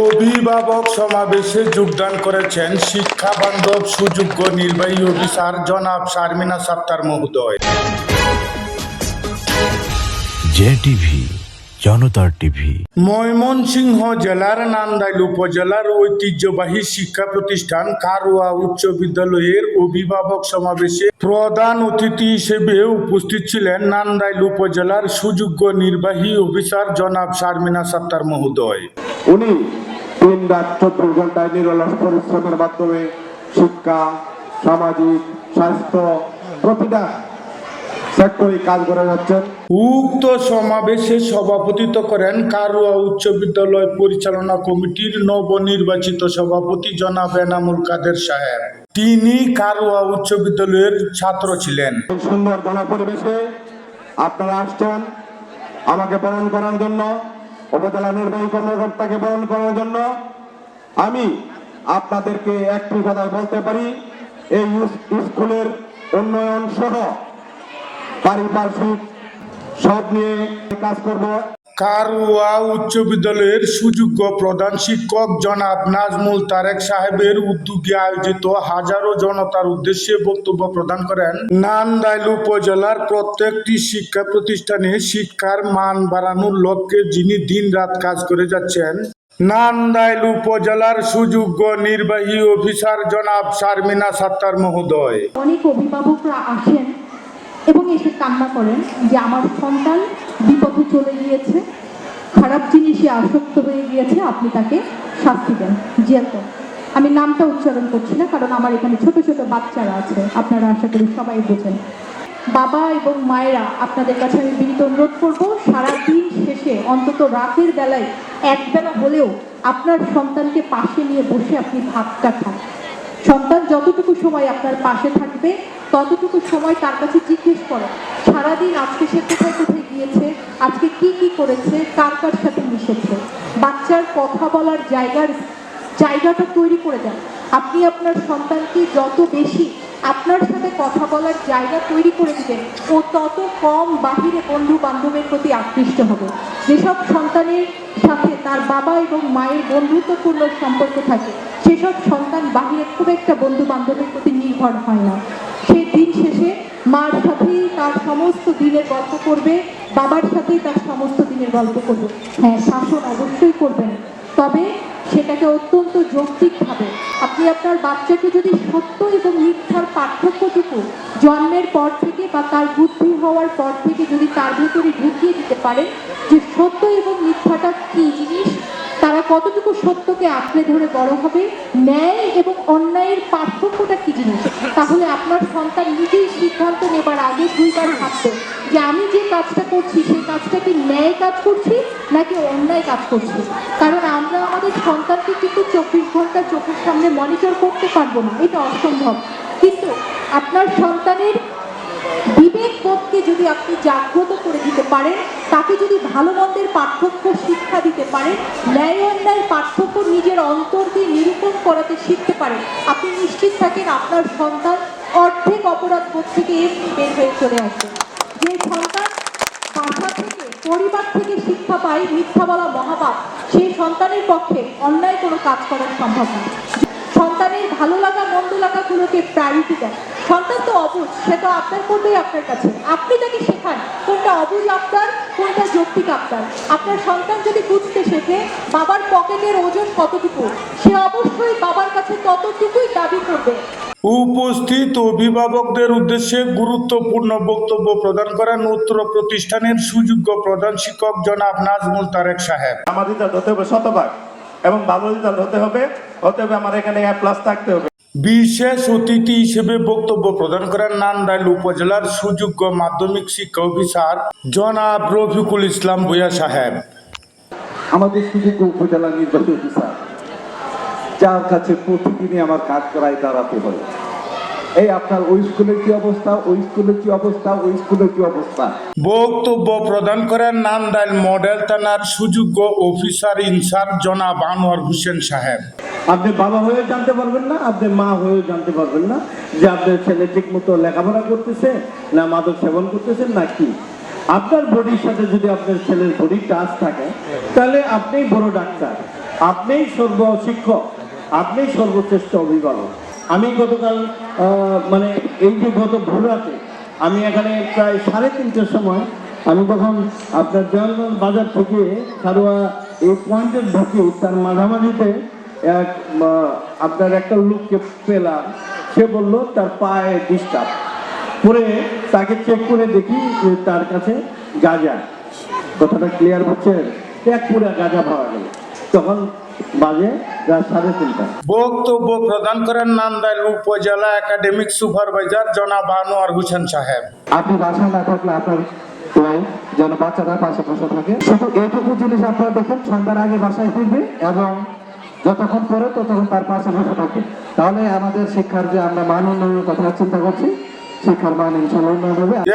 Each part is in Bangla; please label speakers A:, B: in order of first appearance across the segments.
A: অভিভাবক সমাবেশে যোগদান করেছেন শিক্ষা বান্ধব সুযোগ্য নির্বাহী অফিসার জনাব শারমিনা সাত্তার মহোদয়।
B: জে টিভি জনতার টিভি।
A: ময়মনসিংহ জেলার নান্দাইল উপজেলার ঐতিহ্যবাহী শিক্ষা প্রতিষ্ঠান কারুয়া উচ্চ বিদ্যালয়ের অভিভাবক সমাবেশে প্রধান অতিথি হিসেবে উপস্থিত ছিলেন নান্দাইল উপজেলার সুযোগ্য নির্বাহী অফিসার জনাব শারমিনা সাত্তার মহোদয়।
C: উনি তিন রাত চব্বিশ ঘন্টায় নিরলস পরিশ্রমের মাধ্যমে শিক্ষা সামাজিক স্বাস্থ্য প্রতিটা সেক্টরে কাজ করে যাচ্ছেন।
A: উক্ত সমাবেশে সভাপতিত্ব করেন কারুয়া উচ্চ বিদ্যালয় পরিচালনা কমিটির নবনির্বাচিত সভাপতি জনাব এনামুল কাদের সাহেব। তিনি কারুয়া উচ্চ বিদ্যালয়ের ছাত্র ছিলেন।
C: সুন্দর গণপরিবেশে আপনারা আসছেন আমাকে বরণ করার জন্য। উপজেলা নির্বাহী কর্মকর্তাকে বরণ করার জন্য আমি আপনাদেরকে একটি কথা বলতে পারি, এই স্কুলের উন্নয়ন সহ পারিপার্শ্বিক সব নিয়ে কাজ করব।
A: কারুয়া উচ্চ বিদ্যালয়ের সুযোগ্য প্রধান শিক্ষক জনাব নাজমুল তারেক সাহেবের উদ্যোগে আয়োজিত হাজারো জনতার উদ্দেশ্যে বক্তব্য প্রদান করেন। নান্দাইল উপজেলার প্রত্যেকটি শিক্ষা প্রতিষ্ঠানে শিক্ষার মান বাড়ানোর লক্ষ্যে যিনি দিনরাত কাজ করে যাচ্ছেন, নান্দাইল উপজেলার সুযোগ্য নির্বাহী অফিসার জনাব শারমিনা সাত্তার মহোদয়।
D: অনেক অভিভাবকরা আসেন এবং এসে কান্না করেন যে আমার সন্তান বিপথে চলে গিয়েছে। খারাপ জিনিসে আসক্ত হয়ে গিয়েছে, আপনি তাকে শাস্তি দেন। জিয়াত আমি নামটা উচ্চারণ করছি না, কারণ আমার এখানে ছোট ছোট বাচ্চারা আছে। আপনারা আশা করি সবাই বোঝেন। বাবা এবং মায়েরা, আপনাদের কাছে আমি বিনীত অনুরোধ করব, সারাদিন শেষে অন্তত রাতের বেলায় একবেলা হলেও আপনার সন্তানকে পাশে নিয়ে বসে আপনি ভাতটা খান। সন্তান যতটুকু সময় আপনার পাশে থাকবে ততটুকু সময় তার কাছে জিজ্ঞেস করো? সারাদিন আজকে সে কোথায় কোথায় গিয়েছে? আজকে কি কি করেছে? কার কার সাথে মিশেছে? বাচ্চার কথা বলার জায়গার, জায়গাটা তৈরি করে দেন। আপনি আপনার সন্তানকে যত বেশি আপনার সাথে কথা বলার জায়গা তৈরি করে দিবেন, ও তত কম বাহিরে বন্ধু বান্ধবের প্রতি আকৃষ্ট হবে। যেসব সন্তানের সাথে তার বাবা এবং মায়ের বন্ধুত্বপূর্ণ সম্পর্ক থাকে, সেসব সন্তান বাহিরে খুব একটা বন্ধু বান্ধবের প্রতি নির্ভর হয় না। শেষে মার সাথেই তার সমস্ত দিনের গল্প করবে, বাবার সাথেই তার সমস্ত দিনের গল্প করবে। হ্যাঁ শাসন অবশ্যই করবেন, তবে সেটাকে অত্যন্ত যৌক্তিকভাবে। আপনি আপনার বাচ্চাকে যদি সত্য এবং মিথ্যার পার্থক্যটুকু জন্মের পর থেকে বা তার বুদ্ধি হওয়ার পর থেকে যদি তার ভেতরে ঢুকিয়ে দিতে পারেন যে সত্য এবং মিথ্যাটা কী জিনিস তারা কতটুকু সত্যকে আঁকড়ে ধরে বড় হবে, ন্যায় এবং অন্যায়ের পার্থক্যটা কি জিনিস? তাহলে আপনার সন্তান নিজেই সিদ্ধান্ত নেবার আগে দুইবার ভাববে যে আমি যে কাজটা করছি সেই কাজটা কি ন্যায় কাজ করছি নাকি অন্যায় কাজ করছি? কারণ আমরা আমাদের সন্তানকে কিন্তু চব্বিশ ঘণ্টা চোখের সামনে মনিটর করতে পারব না, এটা অসম্ভব। কিন্তু আপনার সন্তানের বিবেক বোধকে যদি আপনি জাগ্রত করে দিতে পারেন তাকে যদি ভালো মন্দের পার্থক্য শিক্ষা দিতে পারেন ন্যায় অন্যায়ের পার্থক্য নিজের অন্তর দিয়ে নিরূপণ করাতে শিখতে পারেন। আপনি নিশ্চিত থাকেন আপনার সন্তান অর্ধেক অপরাধ বোধ থেকে এমনি বের হয়ে চলে আসবে। যে সন্তান বাসা থেকে, পরিবার থেকে শিক্ষা পায় মিথ্যা বলা মহাপাপ, সেই সন্তানের পক্ষে অন্যায় কোনো কাজ করা সম্ভব নয়। সন্তানের ভালো লাগা, মন্দ লাগাগুলোকে প্রায়োরিটি দেন সন্তান তো অবুঝ সে তো আপনার করবেই আপনার কাছে। আপনি তাকে শেখান কোনটা অবুঝ আপনার কোনটা যৌক্তিক আপনার। আপনার সন্তান যদি বুঝতে শেখে বাবার পকেটের ওজন কতটুকু সে অবশ্যই বাবার কাছে ততটুকুই দাবি করবে।
A: উপস্থিত অভিভাবকদের উদ্দেশ্যে গুরুত্বপূর্ণ বক্তব্য প্রদান করেন উত্তর প্রতিষ্ঠানের সুযোগ্য প্রধান শিক্ষক জনাব নাজমুল তারেক সাহেব।
E: আমার রেজাল্ট হতে হবে শতভাগ এবং ভালো রেজাল্ট হতে হবে। হতে হবে আমার এখানে এ প্লাস থাকতে হবে।
A: বিশেষ অতিথি হিসেবে বক্তব্য প্রদান করেন নান্দাইল উপজেলার সুযোগ্য মাধ্যমিক শিক্ষা অফিসার জনাব রফিকুল ইসলাম ভুয়া সাহেব।
F: আমাদের সুযোগ্য উপজেলা নির্বাচন অফিসার, যার কাছে প্রতিদিনই আমার কাজ করায় দাঁড়াতে হয়। এই আপনার ওই স্কুলের কি অবস্থা? ওই স্কুলের কি অবস্থা? ওই স্কুলের কি অবস্থা?
A: বক্তব্য প্রদান করেন নান্দাইল মডেল থানার সুযোগ্য অফিসার ইনচার্জ জনাব আনোয়ার হোসেন সাহেব।
F: আপনি বাবা হয়ে জানতে পারবেন না আপনি মা হয়েও জানতে পারবেন না যে আপনার ছেলে ঠিক মতো লেখাপড়া করতেছে না মাদক সেবন করতেছেন না কি। আপনার বডির সাথে যদি আপনার ছেলের বডি টাচ থাকে তাহলে আপনি বড় ডাক্তার
G: আপনিই সর্বশিক্ষক আপনিই সর্বশ্রেষ্ঠ অভিভাবক। আমি গতকাল মানে এই যে গত ভোররাতে আমি এখানে প্রায় সাড়ে তিনটের সময় আমি তখন আপনার দেওয়ানগঞ্জ বাজার থেকে সারোয়া এই পয়েন্টের ঢুকি তার মাঝামাঝিতে এক আপনার একটা লোককে পেলাম। সে বলল, তার পায়ে ডিস্টার্ব। পরে তাকে চেক করে দেখি যে তার কাছে গাঁজা। কথাটা ক্লিয়ার হচ্ছে? এক পুরা গাঁজা পাওয়া গেল। তখন বাজে
A: বক্তব্য প্রদান করেন নান্দাইল উপজেলা একাডেমিক সুপারভাইজার জনাব আনোয়ার হোসেন সাহেব।
C: আপনি বাসায় না থাকলে আপনার যেন বাচ্চারা পাশে পাশে থাকে। শুধু এইটুকু জিনিস আপনারা দেখুন সন্ধ্যার আগে বাসায় ফিরবে এবং যতক্ষণ পরে ততক্ষণ তার পাশে বসে থাকবে। তাহলে আমাদের শিক্ষার যে আমরা মান উন্নয়নের কথা চিন্তা করছি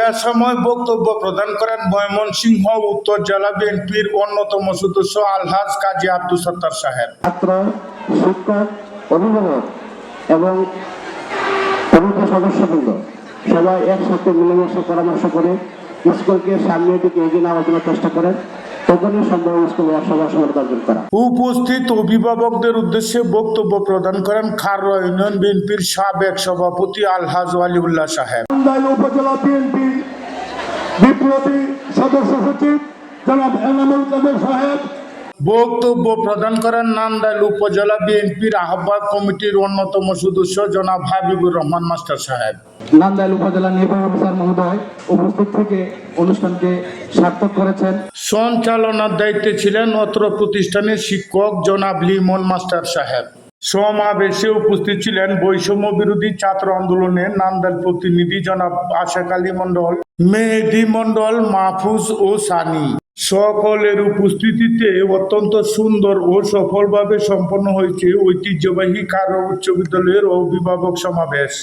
A: এ সময় বক্তব্য প্রদান করেন ময়মনসিংহ উত্তর জেলা বিএনপির অন্যতম সদস্য আলহাজ কাজী আব্দুল সত্তার সাহেব।
C: ছাত্র, শিক্ষক, অভিভাবক এবং কমিটির সদস্যবৃন্দ সবাই একসাথে মিলেমিশে পরামর্শ করে স্কুলকে সামনের দিকে এগিয়ে নেওয়ার জন্য চেষ্টা করেন।
A: উপস্থিত অভিভাবকদের উদ্দেশ্যে বক্তব্য প্রদান করেন খাররা ইউনিয়ন বিএনপির সাবেক সভাপতি আলহাজ ওয়ালিউল্লাহ সাহেব।
H: নান্দাইল উপজেলা বিএনপির বিপ্লবী সদস্য সচিব জনাব এনামুল কাদের সাহেব।
A: বক্তব্য প্রদান করেন নান্দাইল উপজেলা বিএনপির আহ্বায়ক কমিটির অন্যতম সদস্য জনাব হাবিবুর রহমান মাস্টার সাহেব।
C: নান্দাইল উপজেলা নির্বাহী অফিসার মহোদয় উপস্থিত থেকে অনুষ্ঠানকে সার্থক করেছেন।
A: সঞ্চালনার দায়িত্বে ছিলেন অত্র প্রতিষ্ঠানের শিক্ষক জনাব লিমন মাস্টার সাহেব। সমাবেশে উপস্থিত ছিলেন বৈষম্য বিরোধী ছাত্র আন্দোলনের নান্দাল প্রতিনিধি জনাব আশাক আলী মন্ডল মেহেদি মন্ডল মাহফুজ ও সানি। সকলের উপস্থিতিতে অত্যন্ত সুন্দর ও সফলভাবে সম্পন্ন হয়েছে ঐতিহ্যবাহী কারও উচ্চ বিদ্যালয়ের অভিভাবক সমাবেশ।